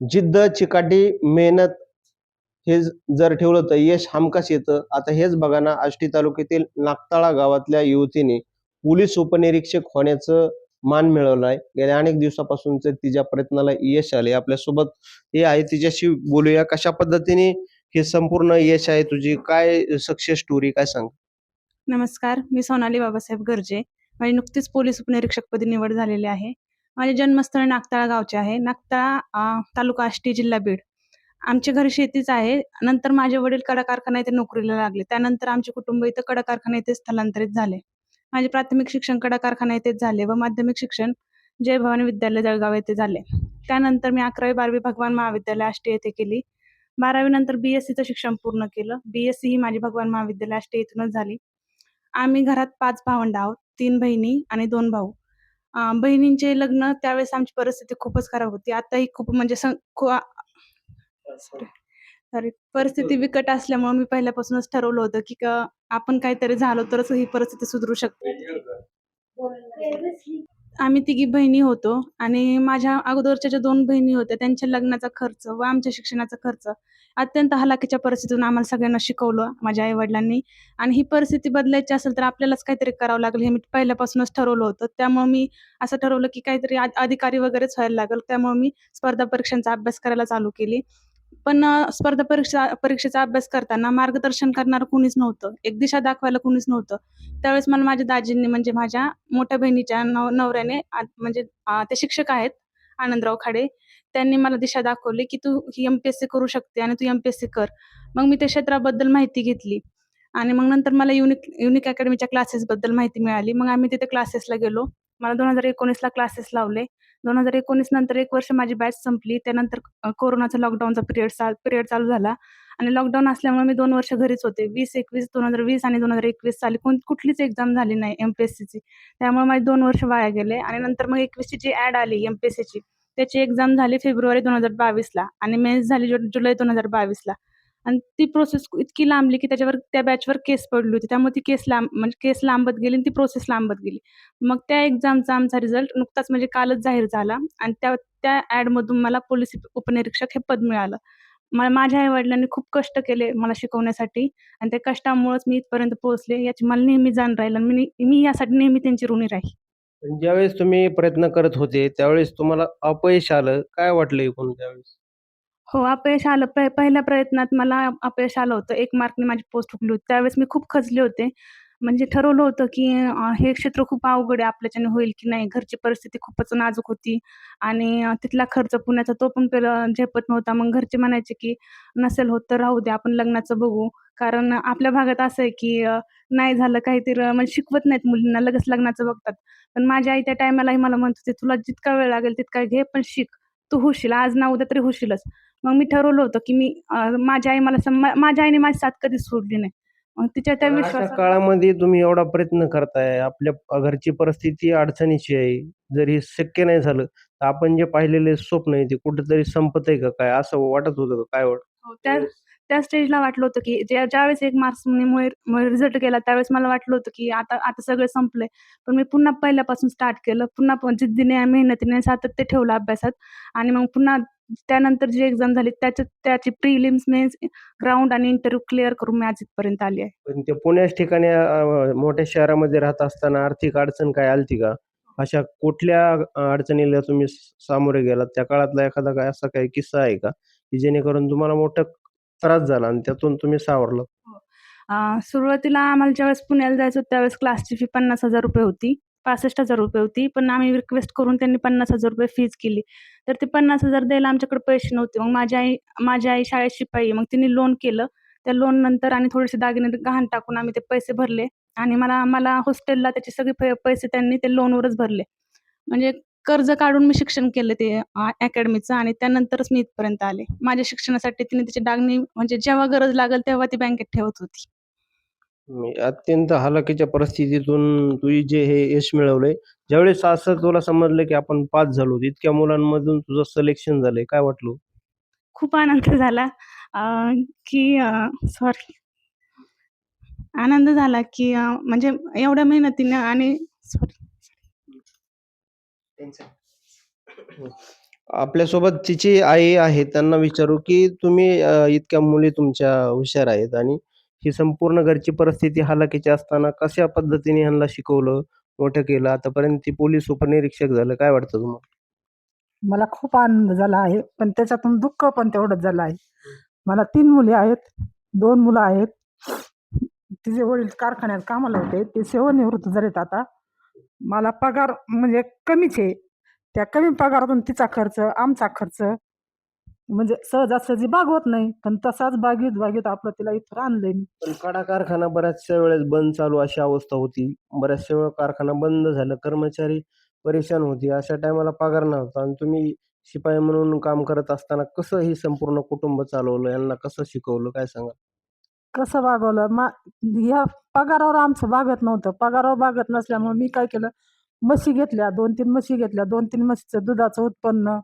जिद्द चिकाटी मेहनत हे जर ठेवलं तर यश हमखास येतं. आता हेच बघा ना आष्टी तालुक्यातील नागताळा गावातल्या युवतीने पोलीस उपनिरीक्षक होण्याचं मान मिळवलाय गेल्या अनेक दिवसापासूनच तिच्या प्रयत्नाला यश आले आपल्यासोबत हे आहे. तिच्याशी बोलूया. कशा पद्धतीने हे संपूर्ण यश आहे? तुझी काय सक्सेस स्टोरी काय सांग? नमस्कार. मी सोनाली बाबासाहेब गर्जे. माझी नुकतीच पोलीस उपनिरीक्षक पदी निवड झालेली आहे. माझे जन्मस्थळ नागताळा गावचे आहे. नागताळा तालुका आष्टी जिल्हा बीड. आमचे घर शेतीच आहे. नंतर माझे वडील कडा कारखाना इथे नोकरीला लागले. त्यानंतर आमचे कुटुंब इथं कडा कारखाना येथे स्थलांतरित झाले. माझे प्राथमिक शिक्षण कडा कारखाना इथेच झाले व माध्यमिक शिक्षण जय भवानी विद्यालय जळगाव येथे झाले. त्यानंतर मी अकरावी बारावी भगवान महाविद्यालय आष्टी येथे केली. बारावी नंतर बीएससीचं शिक्षण पूर्ण केलं. बीएससी ही माझी भगवान महाविद्यालय आष्टी येथूनच झाली. आम्ही घरात पाच भावंड आहोत. तीन बहिणी आणि दोन भाऊ. बहिणींचे लग्न त्यावेळेस आमची परिस्थिती खूपच खराब होती. आताही खूप म्हणजे सॉरी परिस्थिती बिकट असल्यामुळे मी पहिल्यापासूनच ठरवलं होतं की क- आपण काहीतरी झालो तरच ही परिस्थिती सुधरू शकते. आम्ही तिघी बहिणी होतो आणि माझ्या अगोदरच्या ज्या दोन बहिणी होत्या त्यांच्या लग्नाचा खर्च व आमच्या शिक्षणाचा खर्च अत्यंत हलाखीच्या परिस्थितीतून आम्हाला सगळ्यांना शिकवलं माझ्या आई वडिलांनी आणि ही परिस्थिती बदलायची असेल तर आपल्यालाच काहीतरी करावं लागेल हे मी पहिल्यापासूनच ठरवलं होतं. त्यामुळे मी असं ठरवलं की काहीतरी अधिकारी वगैरेच व्हायला लागेल. त्यामुळे मी स्पर्धा परीक्षांचा अभ्यास करायला चालू केली. पण स्पर्धा परीक्षा परीक्षेचा अभ्यास करताना मार्गदर्शन करणारं कुणीच नव्हतं. एक दिशा दाखवायला कुणीच नव्हतं. त्यावेळेस मला माझ्या दाजींनी म्हणजे माझ्या मोठ्या बहिणीच्या नव नवऱ्याने म्हणजे ते शिक्षक आहेत आनंदराव खाडे त्यांनी मला दिशा दाखवली की तू ही एम पी एस सी करू शकते आणि तू एम पी एस सी कर. मग मी त्या क्षेत्राबद्दल माहिती घेतली. आणि मग नंतर मला युनिक युनिक अकॅडमीच्या क्लासेसबद्दल माहिती मिळाली. मग आम्ही तिथे क्लासेसला गेलो. मला दोन हजार एकोणीसला क्लासेस लावले. दोन हजार एकोणीस नंतर एक वर्ष माझी बॅच संपली. त्यानंतर कोरोनाचा लॉकडाऊनचा पिरियड चा पिरियड चालू झाला. आणि लॉकडाऊन असल्यामुळे मी दोन वर्ष घरीच होते. वीस एकवीस दोन हजार वीस आणि दोन हजार एकवीस साली कोण कुठलीच एक्झाम झाली नाही एम पी एस सीची त्यामुळे माझे दोन वर्ष वाया गेले. आणि नंतर मग एकवीसची जी ॲड आली एम पी एस सीची त्याची एक्झाम झाली फेब्रुवारी दोन हजार बावीसला आणि मेन्स झाली जु जुलै दोन हजार बावीसला आणि ती प्रोसेस इतकी लांबली की त्याच्यावर त्या बॅचवर केस पडली होती. त्यामुळे ती केस लांब म्हणजे केस लांबत गेली आणि ती प्रोसेस लांबत गेली. मग त्या एक्झामचा आमचा रिझल्ट नुकताच म्हणजे कालच जाहीर झाला आणि त्या त्या ॲडमधून मला पोलीस उपनिरीक्षक हे पद मिळालं. मला माझ्या आई वडिलांनी खूप कष्ट केले मला शिकवण्यासाठी आणि त्या कष्टामुळेच मी इथपर्यंत पोहोचले. याची मला नेहमी जाण राहील आणि मी मी यासाठी नेहमी त्यांची ऋणी राहील. पण ज्यावेळेस तुम्ही प्रयत्न करत होते त्यावेळेस तुम्हाला अपयश आलं. काय वाटलं एकूण त्यावेळेस? हो अपयश आलं. प पहिल्या प्रयत्नात मला अपयश आलं होतं. एक मार्कने माझी पोस्ट हुकली होती. त्यावेळेस मी खूप खचले होते. म्हणजे ठरवलं होतं की हे क्षेत्र खूप अवघड आहे. आपल्याच्याने होईल की नाही? घरची परिस्थिती खूपच नाजूक होती. आणि तिथला खर्च पुण्याचा तो पण झेपत नव्हता. मग घरचे म्हणायचे की नसेल होत तर राहू दे. आपण लग्नाचं बघू. कारण आपल्या भागात असं आहे की नाही झालं काहीतरी म्हणजे शिकवत नाहीत मुलींना लगेच लग्नाचं बघतात. पण माझी आई त्या टायमालाही मला म्हणत होती तुला जितका वेळ लागेल तितका घे पण शिक. तू होशील आज ना उद्या तरी होशीलच. मग मी ठरवलं होतं की मी माझ्या आई मला माझ्या आईने माझी साथ कधीच सोडली नाही. मग तिच्या त्या विश्वासात काळामध्ये तुम्ही एवढा प्रयत्न करताय आपल्या घरची परिस्थिती अडचणीची आहे. जर हे शक्य नाही झालं तर आपण जे पाहिलेले स्वप्न आहे ते कुठेतरी संपत आहे का काय? असं वाटत होतं काय वाटत? हो, त्या स्टेजला वाटलं होतं की ज्या ज्यावेळेस एक मार्क्समुळे रिझल्ट गेला त्यावेळेस मला वाटलं होतं की आता आता सगळं संपलंय. पण मी पुन्हा पहिल्यापासून स्टार्ट केलं. पुन्हा जिद्दीने मेहनतीने सातत्य ठेवलं अभ्यासात. आणि मग पुन्हा त्यानंतर जी एक्झाम झाली त्याच्यात त्याची प्रिलिम्स मेन्स ग्राउंड आणि इंटरव्ह्यू क्लिअर करून मी आज इथपर्यंत आली आहे. पण ते पुण्याच ठिकाणी मोठ्या शहरामध्ये राहत असताना आर्थिक अडचण काय आलती का? अशा कुठल्या अडचणीला तुम्ही सामोरे गेलात? त्या काळातला एखादा काय असा काही किस्सा आहे का? की जेणेकरून तुम्हाला मोठं त्रास झाला आणि त्यातून तुम्ही सावरलं. हो. अं, सुरुवातीला आम्हाला ज्यावेळेस पुण्याला जायचं होतं त्यावेळेस क्लासची फी पन्नास हजार रुपये होती. पासष्ट हजार रुपये होती. पण आम्ही रिक्वेस्ट करून त्यांनी पन्नास हजार रुपये फीज केली. तर ते पन्नास हजार द्यायला आमच्याकडे पैसे नव्हते. मग माझी आई माझी आई शाळेत शिपाई. आहे. मग तिने लोन केलं. त्या लोन नंतर आणि थोडेसे दागिने गहाण टाकून आम्ही ते पैसे भरले. आणि मला मला हॉस्टेलला त्याचे सगळे पै- पैसे त्यांनी ते लोनवरच भरले. म्हणजे कर्ज काढून मी शिक्षण केलं ते अकॅडमीचं आणि त्यानंतरच मी इथपर्यंत आले. माझ्या शिक्षणासाठी तिने त्याची डागणी म्हणजे जेव्हा गरज लागेल तेव्हा ती बँकेत ठेवत होती. मी अत्यंत हालाकीच्या परिस्थितीतून तू जे हे यश मिळवलंय ज्यावेळेस असं तुला समजलं की आपण पास झालो इतक्या मुलांमधून तुझं सिलेक्शन झालंय काय वाटलं? खूप आनंद झाला की सॉरी आनंद झाला की म्हणजे एवढ्या मेहनतीनं आणि सॉरी आपल्यासोबत तिची आई आहे. त्यांना विचारू, की तुम्ही अ, इतक्या मुली तुमच्या हुशार आहेत आणि ही संपूर्ण घरची परिस्थिती हालाकीची असताना कशा पद्धतीने ह्यांना शिकवलं, मोठं केलं. आतापर्यंत ती पोलीस उपनिरीक्षक झालं. काय वाटतं तुम्हाला? मला खूप आनंद झाला आहे. पण त्याच्यातून दुःख पण तेवढंच झालं आहे. मला 3 मुली आहेत. 2 मुलं आहेत. तिचे वडील कारखान्यात कामाला होते. ते सेवानिवृत्त झालेत आता. मला पगार म्हणजे कमीच आहे. त्या कमी पगारातून तिचा खर्च, आमचा खर्च म्हणजे सहजासहजी भागवत नाही. पण तसाच बागीत बागीत आपलं तिला इथं आणलंय मी. पण कडा कारखाना बऱ्याचशा वेळेस बंद चालू अशी अवस्था होती. बऱ्याचशा वेळा कारखाना बंद झालं. कर्मचारी परेशान होती अशा टायमाला पगार नव्हता आणि तुम्ही शिपाई म्हणून काम करत असताना कसं हे संपूर्ण कुटुंब चालवलं? यांना कसं शिकवलं? काय सांगा कसं भागवलं? मा ह्या पगारावर आमचं भागत नव्हतं. पगारावर भागत नसल्यामुळे मी काय केलं, म्हशी घेतल्या. 2-3 म्हशी घेतल्या. 2-3 म्हशीचं दुधाचं उत्पन्न.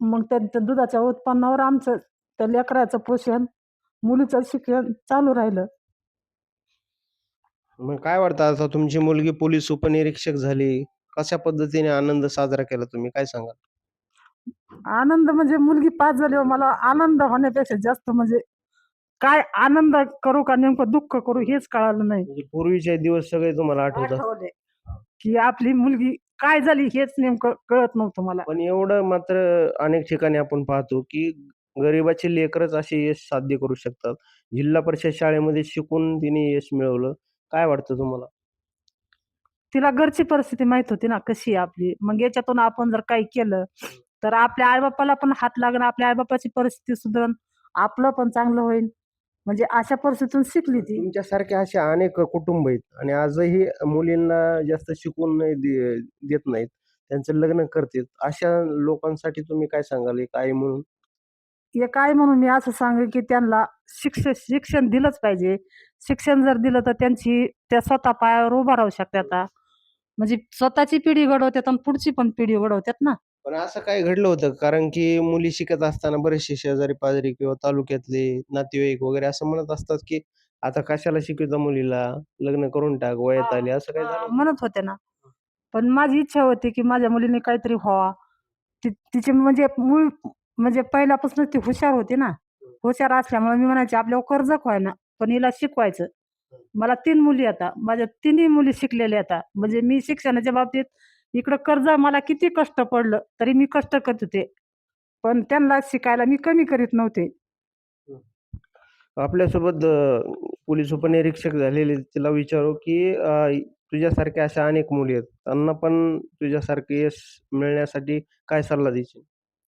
मग त्या त्या दुधाच्या उत्पन्नावर आमचं त्या लेकराचं पोषण, मुलीचं शिक्षण चालू राहिलं. मग काय वाटतं आता तुमची मुलगी पोलीस उपनिरीक्षक झाली. कशा पद्धतीने आनंद साजरा केला तुम्ही? काय सांगाल? आनंद म्हणजे मुलगी पास झाल्यावर मला आनंद होण्यापेक्षा जास्त म्हणजे काय आनंद करू का नेमकं दुःख करू हेच कळालं नाही. म्हणजे पूर्वीचे दिवस सगळे तुम्हाला आठवतात. आठवले, की आपली मुलगी काय झाली हेच नेमकं कळत नव्हतं मला. पण एवढं मात्र अनेक ठिकाणी आपण पाहतो, की गरिबाची लेकरच असे यश साध्य करू शकतात. जिल्हा परिषद शाळेमध्ये शिकून तिने यश मिळवलं. काय वाटतं तुम्हाला? तिला घरची परिस्थिती माहीत होती ना कशी आहे आपली. मग याच्यातून आपण जर काही केलं, तर आपल्या आई-बापाला पण हात लागणार, आपल्या आई-बापाची परिस्थिती सुधरण, आपलं पण चांगलं होईल. म्हणजे अशा परिस्थितीतून शिकली ती. तुमच्यासारखे असे अनेक कुटुंब आहेत आणि आजही मुलींना जास्त शिकून नाही दे देत नाहीत. त्यांचं लग्न करतात. अशा लोकांसाठी तुम्ही काय सांगाल एक आई म्हणून? एक आहे म्हणून मी असं सांगेन, की त्यांना शिक्ष शिक्षण दिलंच पाहिजे. शिक्षण जर दिलं तर त्यांची त्या स्वतः पायावर उभा राहू शकतात. म्हणजे स्वतःची पिढी घडवतात आणि पुढची पण पिढी घडवतात ना. पण असं काय घडलं होतं? कारण की मुली शिकत असताना बरेचसे शेजारी-पाजारी किंवा तालुक्यातले नातेवाईक वगैरे असं म्हणत असतात, की "आता कशाला शिकवता मुलीला? लग्न करून टाक, वयात आली." असं काही हां, झालं? म्हणत होते ना. पण माझी इच्छा होती, की माझ्या मुलीने काहीतरी व्हावा. ती तिची म्हणजे मूळ म्हणजे पहिल्यापासूनच ती हुशार होती ना. हुशार असल्यामुळे मी म्हणायचे आपल्यावर कर्ज होईना, पण हिला शिकवायचं. मला 3 मुली आता. माझ्या तिन्ही मुली शिकलेल्या आता. म्हणजे मी शिक्षणाच्या बाबतीत इकडं कर्ज मला किती कष्ट पडलं, तरी मी कष्ट करत होते. पण त्यांना शिकायला मी कमी करीत नव्हते. आपल्यासोबत अ, पोलीस उपनिरीक्षक झालेले तिला विचारू, की तुझ्यासारख्या अशा अनेक मुली आहेत. त्यांना पण तुझ्यासारखे यश मिळण्यासाठी काय सल्ला देशील?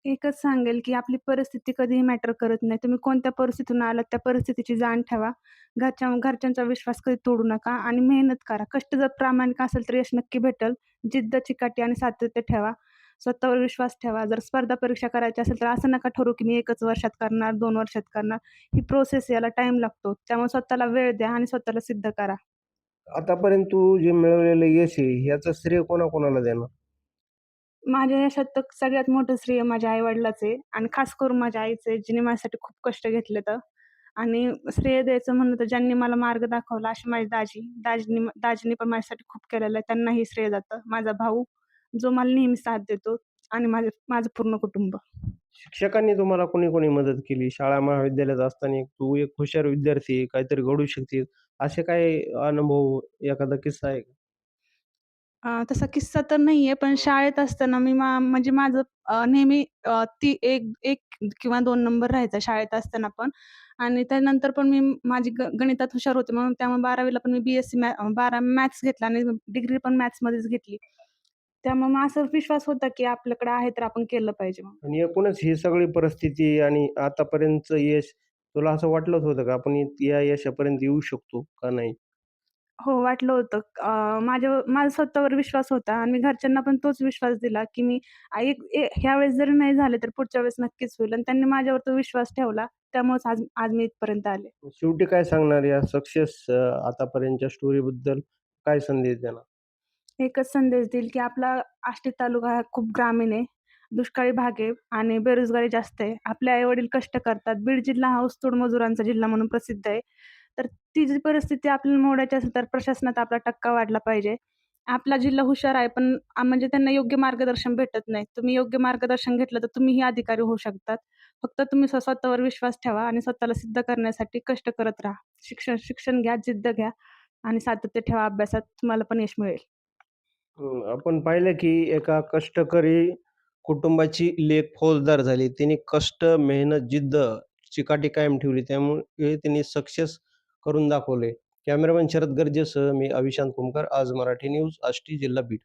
एकच सांगेल, की आपली परिस्थिती कधीही मॅटर करत नाही. तुम्ही कोणत्या परिस्थितीतून आलात त्या परिस्थितीची जाण ठेवा. घरच्या घरच्यांचा विश्वास कधी तोडू नका आणि मेहनत करा. कष्ट जर प्रामाणिक असेल तर यश नक्की भेटल जिद्द, चिकाटी आणि सातत्य ठेवा. स्वतःवर विश्वास ठेवा. जर स्पर्धा परीक्षा करायची असेल तर असं नका ठरवू, की मी एकच वर्षात करणार, दोन वर्षात करणार. ही प्रोसेस याला टाईम लागतो. त्यामुळे स्वतःला वेळ द्या आणि स्वतःला सिद्ध करा. आतापर्यंत तू जे मिळवलेलं यश आहे, याचं श्रेय कोणाकोणाला देणार? माझ्या यशात तर सगळ्यात मोठं श्रेय माझ्या आई-वडिलाचं आहे आणि खास करून माझ्या आईचं आहे, जिने माझ्यासाठी खूप कष्ट घेतले तर आणि श्रेय द्यायचं म्हणलं तर ज्यांनी मला मार्ग दाखवला अशी माझी दाजी. दाजीनी दाजींनी पण माझ्यासाठी खूप केलेलं आहे. त्यांनाही श्रेय जातं. माझा भाऊ, जो मला नेहमी साथ देतो आणि माझे माझं पूर्ण कुटुंब. शिक्षकांनी तुम्हाला कोणी-कोणी मदत केली? शाळा महाविद्यालयात असताना तू एक हुशार विद्यार्थी काहीतरी घडू शकते. असे काही अनुभव, एखादा किस्सा आहे का? अ, तसा किस्सा तर नाहीये, पण शाळेत असताना मी मा म्हणजे माझं अ, नेहमी अ, ती 1 1 किंवा 2 नंबर राहायचा शाळेत असताना पण आणि त्यानंतर पण मी माझी ग गणितात हुशार होते म्हणून त्यामुळे 12वीला पण मी बी-एससी मॅ 12 मॅथ्स घेतला आणि डिग्री पण मॅथ्समध्येच घेतली. त्यामुळे मग असा विश्वास होता, की आपल्याकडे आहे तर आपण केलं पाहिजे आणि एकूणच ही सगळी परिस्थिती आणि आतापर्यंतचं यश तुला असं वाटलंच होतं का आपण या यशापर्यंत येऊ शकतो का नाही? हो, वाटलं होतं. अ, माझ्यावर माझा स्वतःवर विश्वास होता आणि मी घरच्यांना पण तोच विश्वास दिला, की मी आ, एक ए ह्यावेळेस जरी नाही झाले, तर पुढच्या वेळेस नक्कीच होईल आणि त्यांनी माझ्यावर तो विश्वास ठेवला. त्यामुळेच आज आज मी इथपर्यंत आले. शेवटी काय सांगणार या सक्सेस अ, आतापर्यंतच्या स्टोरीबद्दल काय संदेश देणार? एकच संदेश देईल, की आपला आष्टी तालुका हा खूप ग्रामीण आहे, दुष्काळी भाग आहे आणि बेरोजगारी जास्त आहे. आपले आई-वडील कष्ट करतात. बीड जिल्हा हा ऊसतोड मजुरांचा जिल्हा म्हणून प्रसिद्ध आहे. तर ती जी परिस्थिती आपल्याला मोडायची असेल, तर प्रशासनात आपला टक्का वाढला पाहिजे. आपला जिल्हा हुशार आहे पण म्हणजे त्यांना योग्य मार्गदर्शन भेटत नाही. तुम्ही योग्य मार्गदर्शन घेतलं तर तुम्हीही अधिकारी होऊ शकतात. फक्त तुम्ही स्वतःवर विश्वास ठेवा आणि स्वतःला सिद्ध करण्यासाठी कष्ट करत राहा. शिक्षण शिक्षण घ्या जिद्द घ्या आणि सातत्य ठेवा. अभ्यासात तुम्हाला पण यश मिळेल. हो, आपण पाहिलं की एका कष्टकरी कुटुंबाची लेख फौजदार झाली. तिने कष्ट मेहनत जिद्द चिकाटी कायम ठेवली. त्यामुळे तिने सक्सेस करून दाखवले. कॅमेरामॅन शरद गर्जेसह मी अविशांत कुमकर आज मराठी न्यूज आष्टी जिल्हा बीड.